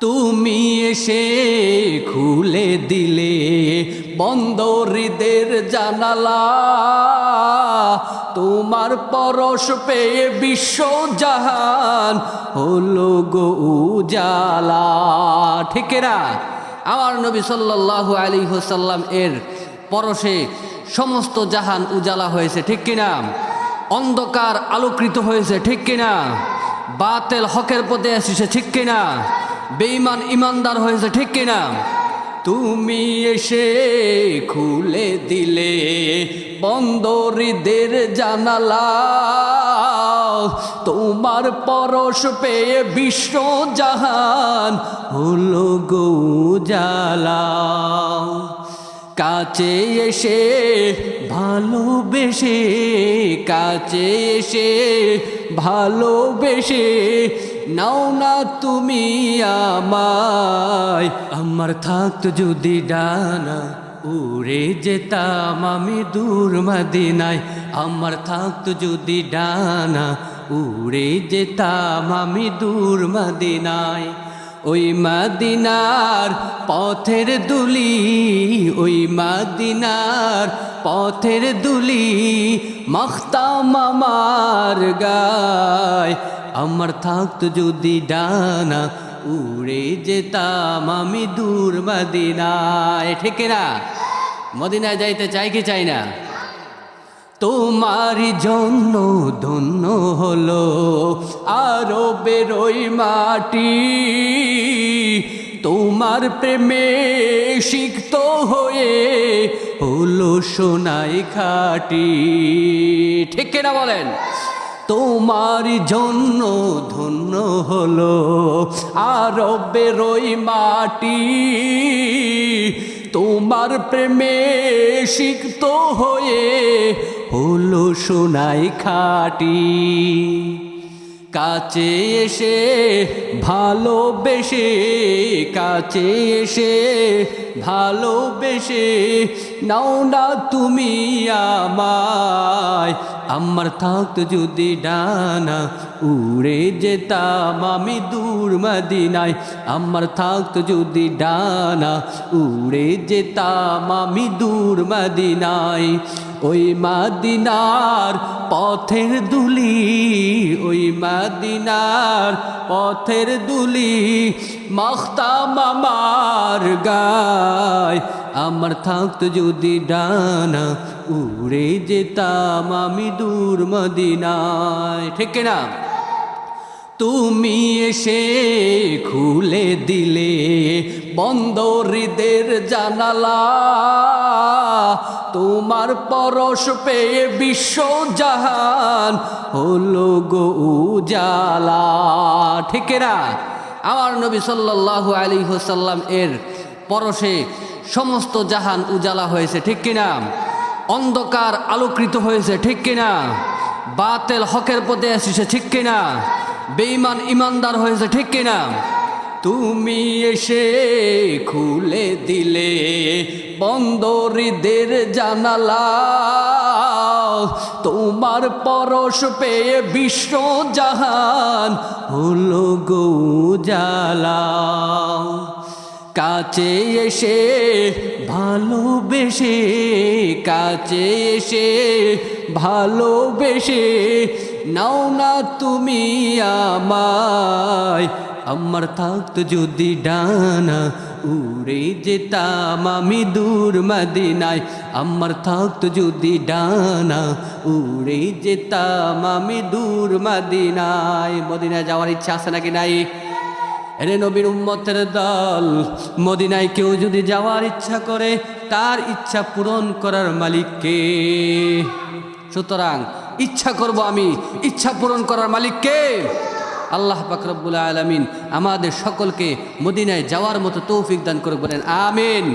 তুমি এসে খুলে দিলে বন্দরীদের জানালা। তোমার পরশ পেয়ে বিশ্ব জাহান হলো গো উজালা। ঠিক না? আমার নবী সাল্লাল্লাহু আলী হোসাল্লাম এর পরশে সমস্ত জাহান উজালা হয়েছে, ঠিক কিনা? অন্ধকার আলোকৃত হয়েছে, ঠিক কিনা? বাতেল হকের পথে এসেছে, ঠিক কিনা? বেঈমান ইমানদার হয়েছে, ঠিক কিনা? তুমি এসে খুলে দিলে বন্দরীদের জানালা। তোমার পরশ পেয়ে বিশ্ব জাহান হলো গৌজালা কাছে এসে ভালোবেসে, কাছে এসে ভালোবেসে নাও না তুমি আমায়। আমার থাকতো যদি ডানা উড়ে যেতাম আমি দূর মদিনায়। আমার থাকতো যদি ডানা উড়ে যেতাম আমি দূর মদিনায়। ওই মাদিনার পথের দুলি, ওই মাদিনার পথের দুলি মখতাম আমার গায়। আমার থাকতো যদি ডানা উড়ে যেতাম আমি দূর মদিনায়। ঠিক না মদিনায় যাইতে চাই কি চাই না? তোমার জন্য ধন্য হলো আরও বেরোই মাটি। তোমার প্রেমে সিক্ত হয়ে হলো সোনাই খাটি। ঠিক না বলেন? তোমার জন্য ধন্য হলো আরও বেরোই মাটি। তোমার প্রেমে সিক্ত হয়ে হলো সোনাই খাটি। কাছে এসে, ভালোবেসে, কাছে এসে, ভালোবেসে, নাও না তুমি আমায়। আমার থাকতো যদি ডানা উড়ে যেতাম আমি দূর মদিনায়। আমার থাকতো যদি ডানা উড়ে যেতাম আমি দূর মদিনায়। ওই মাদিনার পথের দুলি, ওই মাদিনার পথের দুলি আমার গায়। আমার থাকতো যদি ডানা, উড়ে যেতাম আমি দূর মদিনায়। ঠিক না তুমি এসে খুলে দিলে বন্দরীদের জানালা, তোমার পরশ পেয়ে বিশ্ব জাহান হলো গো উজালা। ঠিক না? আমার নবী সাল্লাল্লাহু আলী হোসাল্লাম এর পরশে সমস্ত জাহান উজালা হয়েছে, ঠিক কিনা অন্ধকার আলোকৃত হয়েছে, ঠিক কিনা বাতেল হকের পথে এসেছে, ঠিক কিনা বেঈমান ইমানদার হয়েছে, ঠিক কিনা তুমি এসে খুলে দিলে বন্দরীদের জানালা। তোমার পরশ পেয়ে বিশ্ব জাহান হলো গৌজালা কাছে এসে ভালোবেসে, কাছে এসে ভালোবেসে নাও না তুমি আমায়। আমার থাকতো যদি ডানা, উড়ে যেতাম আমি দূর মদিনায়। আমার থাকতো যদি ডানা, উড়ে যেতাম আমি দূর মদিনায়। মদিনায় যাওয়ার ইচ্ছা আছে নাকি নাই? এরে নবীর উম্মতের দল, মদিনায় কেউ যদি যাওয়ার ইচ্ছা করে, তার ইচ্ছা পূরণ করার মালিককে? সুতরাং ইচ্ছা করব আমি, ইচ্ছা পূরণ করার মালিককে? আল্লাহ পাকরবুল্লা আলমিন আমাদের সকলকে মদিনায় যাওয়ার মতো তৌফিক দান করে বলেন আমিন।